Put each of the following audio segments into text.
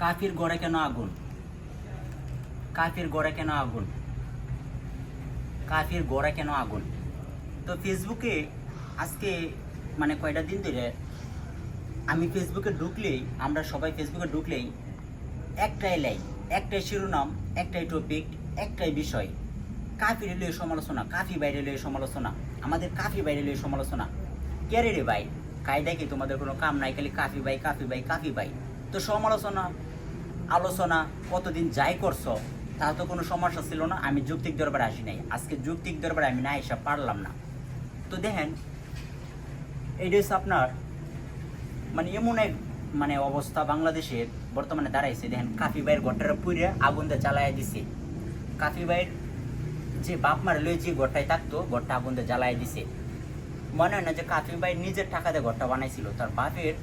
কাফির গড়ে কেন আগুন? কাফির গড়ে কেন আগুন? কাফির গড়ে কেন আগুন? তো ফেসবুকে আজকে মানে কয়টা দিন ধরে আমি ফেসবুকে ঢুকলেই, আমরা সবাই ফেসবুকে ঢুকলেই একটাই লাইন একটাই শিরোনাম, একটাই টপিক একটাই বিষয়। কাফি রেলওয়ে সমালোচনা, কাফি বাইরে রেলওয়ে সমালোচনা, আমাদের কাফি বাইরে রেলওয়ে সমালোচনা। কে রে ভাই? কায়দায় কি তোমাদের কোনো কাম নাই? খালি কাফি ভাই কাফি ভাই কাফি ভাই। তো সমালোচনা আলোচনা কতদিন যাই করছ তা তো কোনো সমস্যা ছিল না, আমি যুক্তিক দরবারে আসি নাই। আজকে যুক্তিক দরবারে আমি না এসে পারলাম না। তো দেখেন, এটা হচ্ছে আপনার মানে এমন এক মানে অবস্থা বাংলাদেশের বর্তমানে দাঁড়াইছে। দেখেন, কাফি ভাইয়ের ঘরটার আগুন দিয়ে জ্বালায় দিছে। কাফি ভাইয়ের যে বাপ মারে লয়ে যে ঘরটায় থাকতো, ঘরটা আগুন দিয়ে জ্বালায় দিছে। মনে হয় না যে কাফি ভাই নিজের টাকা দিয়ে ঘরটা বানাইছিল, তার বাপের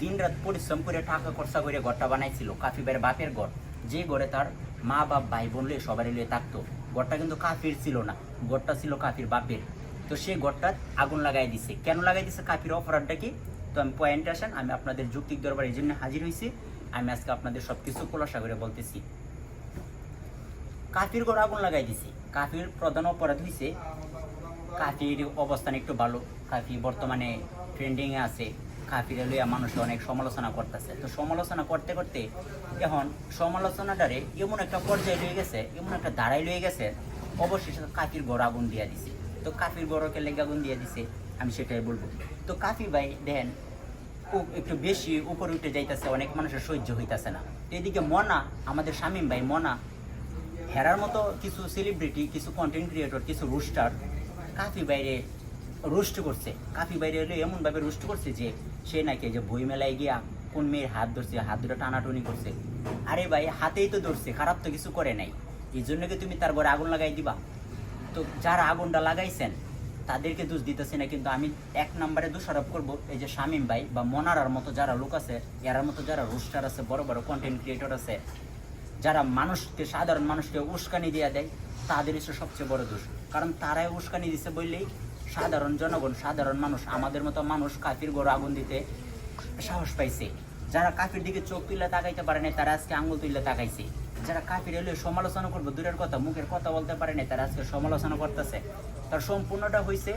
দিন রাত পরিশ্রম করে টাকা খরচা করে ঘরটা বানাইছিল কাফি ভাইয়ের বাপের ঘর। যে ঘরে তার মা, বাপ, ভাই, বোন লয়ে সবারই লয়ে থাকতো। ঘরটা কিন্তু কাফির ছিল না, ঘরটা ছিল কাফির বাপের। তো সেই ঘরটা আগুন লাগাই দিছে। কেন লাগাই দিছে কাফির অপরাধটা কি? তো আমি পয়েন্ট আসেন, আমি আপনাদের যুক্তিক দরবার এই জন্য হাজির হয়েছি আমি আজকে আপনাদের সব কিছু খোলাসা করে বলতেছি। কাফির ঘর আগুন লাগাই দিছে। কাফির প্রধান অপরাধ হয়েছে কাফির অবস্থান একটু ভালো। কাফি বর্তমানে ট্রেন্ডিংয়ে আছে। কাফির লইয়া মানুষ অনেক সমালোচনা করতেছে। তো সমালোচনা করতে করতে এখন সমালোচনাটারে এমন একটা পর্যায়ে লয়ে গেছে, এমন একটা দাঁড়াই লয়ে গেছে, অবশেষে কাফির ঘর আগুন দিয়ে দিছে। তো কাফির ঘরকে লেগে আগুন দিয়ে দিছে, আমি সেটাই বলব। তো কাফি ভাই দেন একটু বেশি উপরে উঠে যাইতেছে, অনেক মানুষের সহ্য হইতাছে না। এদিকে মনা, আমাদের শামীম ভাই মনা, হেরার মতো কিছু সেলিব্রিটি কিছু কন্টেন্ট ক্রিয়েটর কিছু রুস্টার কাফি বাইরে রোস্ট করছে। কাফি বাইরে এমনভাবে রোস্ট করছে যে সে নাকি যে বই মেলায় গিয়া কোন মেয়ের হাত ধরছে, হাত ধরে টানাটুনি করছে। আরে ভাই, হাতেই তো ধরছে, খারাপ তো কিছু করে নাই। এই জন্য কি তুমি তার ঘরে আগুন লাগাই দিবা? তো যারা আগুনটা লাগাইছেন, তাদেরকে দোষ দিতেছি না, কিন্তু আমি এক নম্বরে দোষারোপ করব এই যে শামীম ভাই বা মনারার মতো যারা লোক আছে, এরার মতো যারা রোস্টার আছে, বড় বড় কন্টেন্ট ক্রিয়েটর আছে, যারা মানুষকে, সাধারণ মানুষকে উস্কানি দিয়ে দেয়, তাদের হচ্ছে সবচেয়ে বড় দোষ। কারণ তারাই উস্কানি দিছে বললেই সাধারণ জনগণ, সাধারণ মানুষ, আমাদের মতো মানুষ কাফির গড় আগুন দিতে সাহস পাইছে। যারা কাফির দিকে চোখ তুলে তাকাইতে পারে না তারা আজকে আঙুল তুলে তাকাইছে। যারা কাফির এলে সমালোচনা করব, দূরের কথা, মুখের কথা বলতে পারে না তারা আজকে সমালোচনা করতেছে। তার সম্পূর্ণটা হয়েছে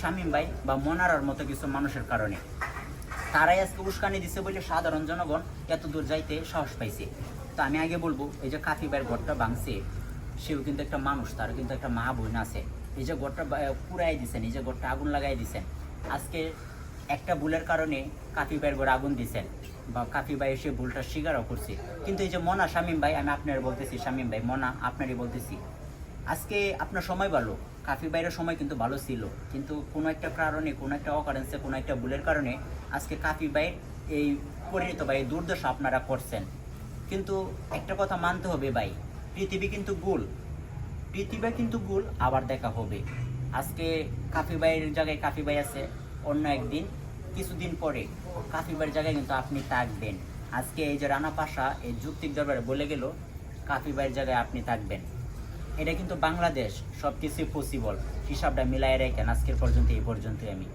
শামীম ভাই বা মনারার মতো কিছু মানুষের কারণে। তারাই আজকে উস্কানি দিছে বলে সাধারণ জনগণ এত দূর যাইতে সাহস পাইছে। তো আমি আগে বলব, এই যে কাফি ভাইয়ের ঘরটা ভাঙছে, সেও কিন্তু একটা মানুষ তার কিন্তু একটা মা বোন আছে। এই যে ঘরটা পুরাই দিছেন এই যে আগুন লাগাই দিছেন। আজকে একটা ভুলের কারণে কাফি ভাইয়ের ঘরে আগুন দিছেন। বা কাফি ভাই সে ভুলটা স্বীকারও করছে। কিন্তু এই যে মনা শামীম ভাই, আমি আপনার বলতেছি, শামীম ভাই, মনা, আপনারই বলতেছি। আজকে আপনার সময় ভালো। কাফি বাইরের সময় কিন্তু ভালো ছিল। কিন্তু কোনো একটা কারণে, কোনো একটা অকারেন্সে কোনো একটা ভুলের কারণে আজকে কাফি বাইর এই পরিণত ভাই দুর্দশা আপনারা করছেন। কিন্তু একটা কথা মানতে হবে ভাই, পৃথিবী কিন্তু গোল পৃথিবী কিন্তু ভুল আবার দেখা হবে। আজকে কাফি ভাইয়ের জায়গায় কাফি ভাই আছে, অন্য একদিন, কিছুদিন পরে কাফি ভাইয়ের জায়গায় কিন্তু আপনি থাকবেন। আজকে এই যে রানা পাশা, এই যুক্তিক দরবারে বলে গেল, কাফি ভাইয়ের জায়গায় আপনি থাকবেন। এটা কিন্তু বাংলাদেশ সব কিছুই পসিবল হিসাবটা মিলাই রেখেন, আজকের পর্যন্ত, এই পর্যন্তই আমি।